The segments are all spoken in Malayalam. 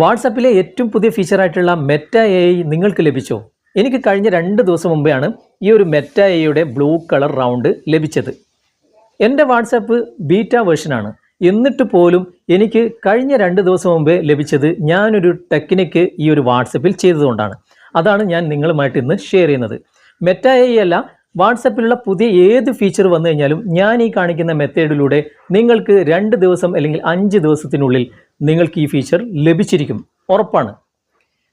വാട്സപ്പിലെ ഏറ്റവും പുതിയ ഫീച്ചറായിട്ടുള്ള മെറ്റ എ നിങ്ങൾക്ക് ലഭിച്ചോ? എനിക്ക് കഴിഞ്ഞ രണ്ട് ദിവസം മുമ്പെയാണ് ഈ ഒരു മെറ്റ എയുടെ ബ്ലൂ കളർ റൗണ്ട് ലഭിച്ചത്. എന്റെ വാട്സപ്പ് ബീറ്റ വേർഷനാണ്. എന്നിട്ട് പോലും എനിക്ക് കഴിഞ്ഞ രണ്ട് ദിവസം മുമ്പേ ലഭിച്ചത് ഞാനൊരു ടെക്നിക്ക് ഈ ഒരു വാട്സപ്പിൽ ചെയ്തതുകൊണ്ടാണ്. അതാണ് ഞാൻ നിങ്ങളുമായിട്ട് ഇന്ന് ഷെയർ ചെയ്യുന്നത്. മെറ്റ എ അല്ല വാട്സപ്പിലുള്ള പുതിയ ഏത് ഫീച്ചർ വന്നു കഴിഞ്ഞാലും ഞാൻ ഈ കാണിക്കുന്ന മെത്തേഡിലൂടെ നിങ്ങൾക്ക് രണ്ട് ദിവസം അല്ലെങ്കിൽ അഞ്ച് ദിവസത്തിനുള്ളിൽ നിങ്ങൾക്ക് ഈ ഫീച്ചർ ലഭിച്ചിരിക്കും. ഉറപ്പാണ്.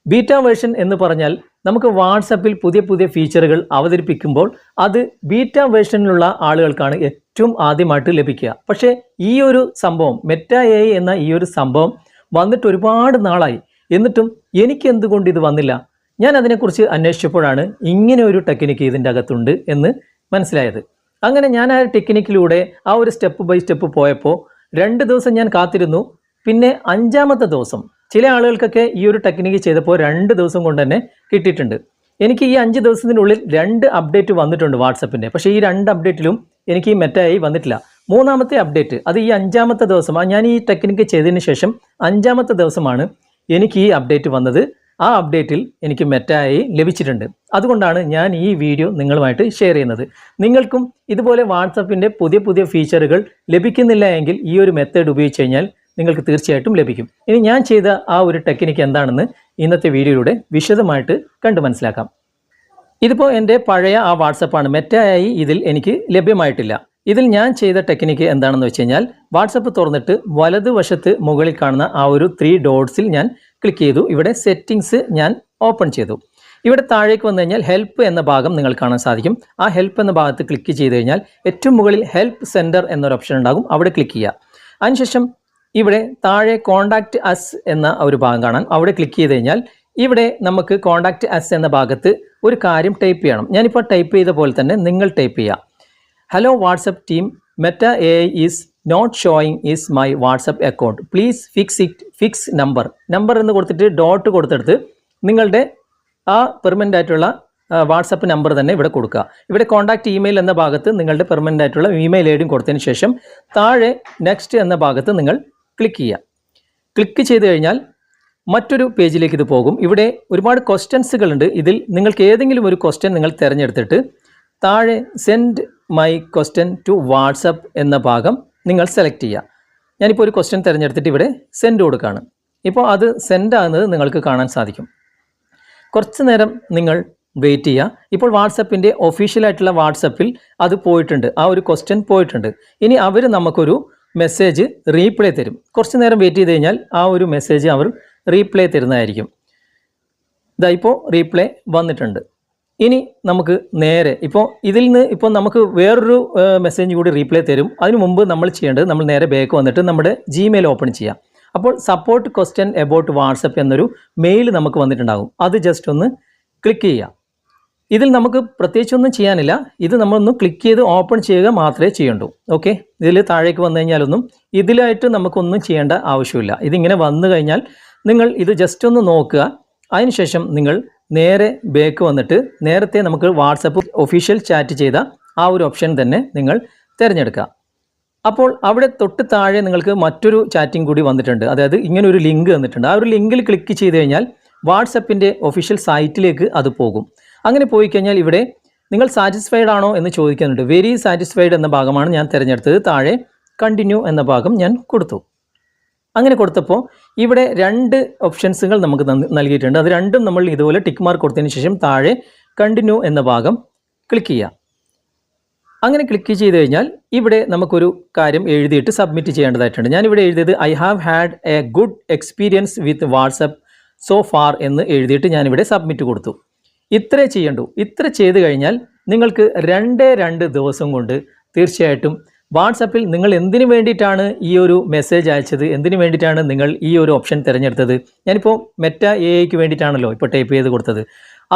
ബീറ്റ വേർഷൻ എന്ന് പറഞ്ഞാൽ നമുക്ക് വാട്സപ്പിൽ പുതിയ പുതിയ ഫീച്ചറുകൾ അവതരിപ്പിക്കുമ്പോൾ അത് ബീറ്റ വേർഷനിലുള്ള ആളുകൾക്കാണ് ഏറ്റവും ആദ്യമായിട്ട് ലഭിക്കുക. പക്ഷേ ഈ ഒരു സംഭവം മെറ്റ എ എന്ന ഈ ഒരു സംഭവം വന്നിട്ട് ഒരുപാട് നാളായി. എന്നിട്ടും എനിക്ക് എന്തുകൊണ്ട് ഇത് വന്നില്ല? ഞാൻ അതിനെക്കുറിച്ച് അന്വേഷിച്ചപ്പോഴാണ് ഇങ്ങനെ ഒരു ടെക്നിക്ക് ഇതിന്റെ അകത്തുണ്ട് എന്ന് മനസ്സിലായത്. അങ്ങനെ ഞാൻ ആ ടെക്നിക്കിലൂടെ ആ ഒരു സ്റ്റെപ്പ് ബൈ സ്റ്റെപ്പ് പോയപ്പോൾ രണ്ട് ദിവസം ഞാൻ കാത്തിരുന്നു. പിന്നെ അഞ്ചാമത്തെ ദിവസം ചില ആളുകൾക്കൊക്കെ ഈ ഒരു ടെക്നിക്ക് ചെയ്തപ്പോൾ രണ്ട് ദിവസം കൊണ്ട് തന്നെ കിട്ടിയിട്ടുണ്ട്. എനിക്ക് ഈ അഞ്ച് ദിവസത്തിനുള്ളിൽ രണ്ട് അപ്ഡേറ്റ് വന്നിട്ടുണ്ട് വാട്സപ്പിന്റെ. പക്ഷേ ഈ രണ്ട് അപ്ഡേറ്റിലും എനിക്ക് ഈ മെറ്റായി വന്നിട്ടില്ല. മൂന്നാമത്തെ അപ്ഡേറ്റ് അത് ഈ അഞ്ചാമത്തെ ദിവസം ആ ഞാൻ ഈ ടെക്നിക്ക് ചെയ്തതിന് ശേഷം അഞ്ചാമത്തെ ദിവസമാണ് എനിക്ക് ഈ അപ്ഡേറ്റ് വന്നത്. ആ അപ്ഡേറ്റിൽ എനിക്ക് മെറ്റായി ലഭിച്ചിട്ടുണ്ട്. അതുകൊണ്ടാണ് ഞാൻ ഈ വീഡിയോ നിങ്ങളുമായിട്ട് ഷെയർ ചെയ്യുന്നത്. നിങ്ങൾക്കും ഇതുപോലെ വാട്സപ്പിന്റെ പുതിയ പുതിയ ഫീച്ചറുകൾ ലഭിക്കുന്നില്ല എങ്കിൽ ഈ ഒരു മെത്തേഡ് ഉപയോഗിച്ച് കഴിഞ്ഞാൽ നിങ്ങൾക്ക് തീർച്ചയായിട്ടും ലഭിക്കും. ഇനി ഞാൻ ചെയ്ത ആ ഒരു ടെക്നിക്ക് എന്താണെന്ന് ഇന്നത്തെ വീഡിയോയിലൂടെ വിശദമായിട്ട് കണ്ടു മനസ്സിലാക്കാം. ഇതിപ്പോൾ എന്റെ പഴയ ആ വാട്സപ്പാണ് മെറ്റായി ഇതിൽ എനിക്ക് ലഭ്യമായിട്ടില്ല. ഇതിൽ ഞാൻ ചെയ്ത ടെക്നിക്ക് എന്താണെന്ന് വെച്ച് കഴിഞ്ഞാൽ വാട്സപ്പ് തുറന്നിട്ട് വലതുവശത്ത് മുകളിൽ കാണുന്ന ആ ഒരു ത്രീ ഡോട്ട്സിൽ ഞാൻ ക്ലിക്ക് ചെയ്തു. ഇവിടെ സെറ്റിങ്സ് ഞാൻ ഓപ്പൺ ചെയ്തു. ഇവിടെ താഴേക്ക് വന്നു കഴിഞ്ഞാൽ ഹെൽപ്പ് എന്ന ഭാഗം നിങ്ങൾ കാണാൻ സാധിക്കും. ആ ഹെൽപ്പ് എന്ന ഭാഗത്ത് ക്ലിക്ക് ചെയ്ത് കഴിഞ്ഞാൽ ഏറ്റവും മുകളിൽ ഹെൽപ്പ് സെന്റർ എന്നൊരു ഓപ്ഷൻ ഉണ്ടാകും. അവിടെ ക്ലിക്ക് ചെയ്യുക. അതിനുശേഷം ഇവിടെ താഴെ കോണ്ടാക്ട് അസ് എന്ന ഒരു ഭാഗം കാണാൻ അവിടെ ക്ലിക്ക് ചെയ്ത് കഴിഞ്ഞാൽ ഇവിടെ നമുക്ക് കോണ്ടാക്ട് അസ് എന്ന ഭാഗത്ത് ഒരു കാര്യം ടൈപ്പ് ചെയ്യണം. ഞാനിപ്പോൾ ടൈപ്പ് ചെയ്ത പോലെ തന്നെ നിങ്ങൾ ടൈപ്പ് ചെയ്യുക. Hello WhatsApp team Meta a is not showing is my WhatsApp account please fix it fix number number എന്ന് കൊടുത്തിട്ട് ഡോട്ട് കൊടുത്തെടുത്ത് നിങ്ങളുടെ ആ പെർമനന്റ് ആയിട്ടുള്ള വാട്സപ്പ് നമ്പർ തന്നെ ഇവിടെ കൊടുക്കുക. ഇവിടെ കോൺടാക്റ്റ് ഇമെയിൽ എന്ന ഭാഗത്ത് നിങ്ങളുടെ പെർമനന്റ് ആയിട്ടുള്ള ഇമെയിൽ ഐ ഡിയും കൊടുത്തതിന് ശേഷം താഴെ നെക്സ്റ്റ് എന്ന ഭാഗത്ത് നിങ്ങൾ ക്ലിക്ക് ചെയ്യുക. ക്ലിക്ക് ചെയ്ത് കഴിഞ്ഞാൽ മറ്റൊരു പേജിലേക്ക് ഇത് പോകും. ഇവിടെ ഒരുപാട് ക്വസ്റ്റ്യൻസുകൾ ഉണ്ട് ഇതിൽ നിങ്ങൾക്ക് ഏതെങ്കിലും ഒരു ക്വസ്റ്റ്യൻ നിങ്ങൾ തിരഞ്ഞെടുത്തിട്ട് താഴെ send my question to WhatsApp എന്ന ഭാഗം നിങ്ങൾ സെലക്ട് ചെയ്യുക. ഞാനിപ്പോൾ ഒരു ക്വസ്റ്റ്യൻ തിരഞ്ഞെടുത്തിട്ട് ഇവിടെ സെൻഡ് കൊടുക്കുകയാണ് ഇപ്പോൾ അത് സെൻഡ് ആകുന്നത് നിങ്ങൾക്ക് കാണാൻ സാധിക്കും. കുറച്ച് നേരം നിങ്ങൾ വെയിറ്റ് ചെയ്യുക. ഇപ്പോൾ വാട്സപ്പിന്റെ ഒഫീഷ്യലായിട്ടുള്ള വാട്സപ്പിൽ അത് പോയിട്ടുണ്ട്. ആ ഒരു ക്വസ്റ്റ്യൻ പോയിട്ടുണ്ട്. ഇനി അവർ നമുക്കൊരു മെസ്സേജ് റീപ്ലൈ തരും. കുറച്ച് നേരം വെയിറ്റ് ചെയ്ത് കഴിഞ്ഞാൽ ആ ഒരു മെസ്സേജ് അവർ റീപ്ലൈ തരുന്നതായിരിക്കും. ഇതായിപ്പോൾ റീപ്ലൈ വന്നിട്ടുണ്ട്. ഇനി നമുക്ക് നേരെ ഇപ്പോൾ ഇതിൽ നിന്ന് ഇപ്പോൾ നമുക്ക് വേറൊരു മെസ്സേജ് കൂടി റീപ്ലൈ തരും. അതിനു മുമ്പ് നമ്മൾ ചെയ്യേണ്ടത് നമ്മൾ നേരെ ബാക്ക് വന്നിട്ട് നമ്മുടെ ജിമെയിൽ ഓപ്പൺ ചെയ്യാം. അപ്പോൾ സപ്പോർട്ട് ക്വസ്റ്റ്യൻ എബൌട്ട് വാട്സപ്പ് എന്നൊരു മെയിൽ നമുക്ക് വന്നിട്ടുണ്ടാകും. അത് ജസ്റ്റ് ഒന്ന് ക്ലിക്ക് ചെയ്യുക ഇതിൽ നമുക്ക് പ്രത്യേകിച്ചൊന്നും ചെയ്യാനില്ല. ഇത് നമ്മളൊന്ന് ക്ലിക്ക് ചെയ്ത് ഓപ്പൺ ചെയ്യുക മാത്രമേ ചെയ്യേണ്ടൂ ഓക്കെ ഇതിൽ താഴേക്ക് വന്നു കഴിഞ്ഞാലൊന്നും ഇതിലായിട്ട് നമുക്കൊന്നും ചെയ്യേണ്ട ആവശ്യമില്ല. ഇതിങ്ങനെ വന്നു കഴിഞ്ഞാൽ നിങ്ങൾ ഇത് ജസ്റ്റ് ഒന്ന് നോക്കുക. അതിനുശേഷം നിങ്ങൾ നേരെ ബേക്ക് വന്നിട്ട് നേരത്തെ നമുക്ക് വാട്സപ്പ് ഒഫീഷ്യൽ ചാറ്റ് ചെയ്ത ആ ഒരു ഓപ്ഷൻ തന്നെ നിങ്ങൾ തിരഞ്ഞെടുക്കുക. അപ്പോൾ അവിടെ തൊട്ട് താഴെ നിങ്ങൾക്ക് മറ്റൊരു ചാറ്റിംഗ് കൂടി വന്നിട്ടുണ്ട്. അതായത് ഇങ്ങനെ ഒരു ലിങ്ക് വന്നിട്ടുണ്ട്. ആ ഒരു ലിങ്കിൽ ക്ലിക്ക് ചെയ്ത് കഴിഞ്ഞാൽ വാട്സപ്പിന്റെ ഒഫീഷ്യൽ സൈറ്റിലേക്ക് അത് പോകും. അങ്ങനെ പോയി കഴിഞ്ഞാൽ ഇവിടെ നിങ്ങൾ സാറ്റിസ്ഫൈഡ് ആണോ എന്ന് ചോദിക്കുന്നുണ്ട്. വെരി സാറ്റിസ്ഫൈഡ് എന്ന ഭാഗമാണ് ഞാൻ തിരഞ്ഞെടുത്തത്. താഴെ കണ്ടിന്യൂ എന്ന ഭാഗം ഞാൻ കൊടുത്തു. അങ്ങനെ കൊടുത്തപ്പോൾ ഇവിടെ രണ്ട് ഓപ്ഷൻസുകൾ നമുക്ക് നൽകിയിട്ടുണ്ട്. അത് രണ്ടും നമ്മൾ ഇതുപോലെ ടിക്ക് മാർക്ക് കൊടുത്തതിന് ശേഷം താഴെ കണ്ടിന്യൂ എന്ന ഭാഗം ക്ലിക്ക് ചെയ്യുക അങ്ങനെ ക്ലിക്ക് ചെയ്ത് കഴിഞ്ഞാൽ ഇവിടെ നമുക്കൊരു കാര്യം എഴുതിയിട്ട് സബ്മിറ്റ് ചെയ്യേണ്ടതായിട്ടുണ്ട്. ഞാനിവിടെ എഴുതിയത് I have had a good experience with WhatsApp so far എന്ന് എഴുതിയിട്ട് ഞാനിവിടെ സബ്മിറ്റ് കൊടുത്തു. ഇത്രേ ചെയ്യണ്ടു. ഇത്ര ചെയ്ത് കഴിഞ്ഞാൽ നിങ്ങൾക്ക് രണ്ടേ രണ്ട് ദിവസം കൊണ്ട് തീർച്ചയായിട്ടും വാട്സപ്പിൽ നിങ്ങൾ എന്തിനു വേണ്ടിയിട്ടാണ് ഈ ഒരു മെസ്സേജ് അയച്ചത്? എന്തിനു വേണ്ടിയിട്ടാണ് നിങ്ങൾ ഈ ഒരു ഓപ്ഷൻ തിരഞ്ഞെടുത്തത്? ഞാനിപ്പോൾ മെറ്റ എ ഐക്ക് വേണ്ടിയിട്ടാണല്ലോ ഇപ്പോൾ ടൈപ്പ് ചെയ്ത് കൊടുത്തത്.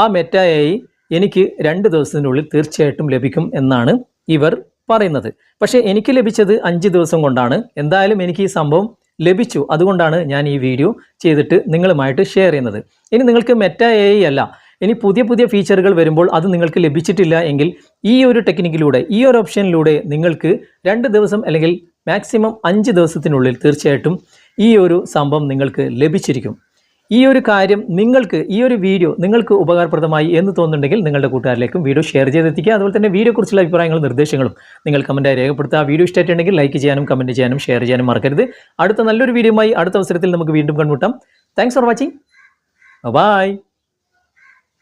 ആ മെറ്റ എ ഐ എനിക്ക് രണ്ട് ദിവസത്തിനുള്ളിൽ തീർച്ചയായിട്ടും ലഭിക്കും എന്നാണ് ഇവർ പറയുന്നത്. പക്ഷേ എനിക്ക് ലഭിച്ചത് അഞ്ച് ദിവസം കൊണ്ടാണ്. എന്തായാലും എനിക്ക് ഈ സംഭവം ലഭിച്ചു. അതുകൊണ്ടാണ് ഞാൻ ഈ വീഡിയോ ചെയ്തിട്ട് നിങ്ങളുമായിട്ട് ഷെയർ ചെയ്യുന്നത്. ഇനി നിങ്ങൾക്ക് മെറ്റ എ ഐ അല്ല ഇനി പുതിയ പുതിയ ഫീച്ചറുകൾ വരുമ്പോൾ അത് നിങ്ങൾക്ക് ലഭിച്ചിട്ടില്ല എങ്കിൽ ഈ ഒരു ടെക്നിക്കിലൂടെ ഈ ഒരു ഓപ്ഷനിലൂടെ നിങ്ങൾക്ക് രണ്ട് ദിവസം അല്ലെങ്കിൽ മാക്സിമം അഞ്ച് ദിവസത്തിനുള്ളിൽ തീർച്ചയായിട്ടും ഈ ഒരു സംഭവം നിങ്ങൾക്ക് ലഭിച്ചിരിക്കും. ഈ ഒരു കാര്യം നിങ്ങൾക്ക് ഈ ഒരു വീഡിയോ നിങ്ങൾക്ക് ഉപകാരപ്രദമായി എന്ന് തോന്നുന്നുണ്ടെങ്കിൽ നിങ്ങളുടെ കൂട്ടുകാരിലേക്കും വീഡിയോ ഷെയർ ചെയ്തെത്തിക്കുക. അതുപോലെ തന്നെ വീഡിയോയെക്കുറിച്ചുള്ള അഭിപ്രായങ്ങളും നിർദ്ദേശങ്ങളും നിങ്ങൾ കമന്റായി രേഖപ്പെടുത്തുക. വീഡിയോ ഇഷ്ടമായിട്ടുണ്ടെങ്കിൽ ലൈക്ക് ചെയ്യാനും കമന്റ് ചെയ്യാനും ഷെയർ ചെയ്യാനും മറക്കരുത്. അടുത്ത നല്ലൊരു വീഡിയോയുമായി അടുത്ത അവസരത്തിൽ നമുക്ക് വീണ്ടും കണ്ടുമുട്ടാം. Thanks for watching bye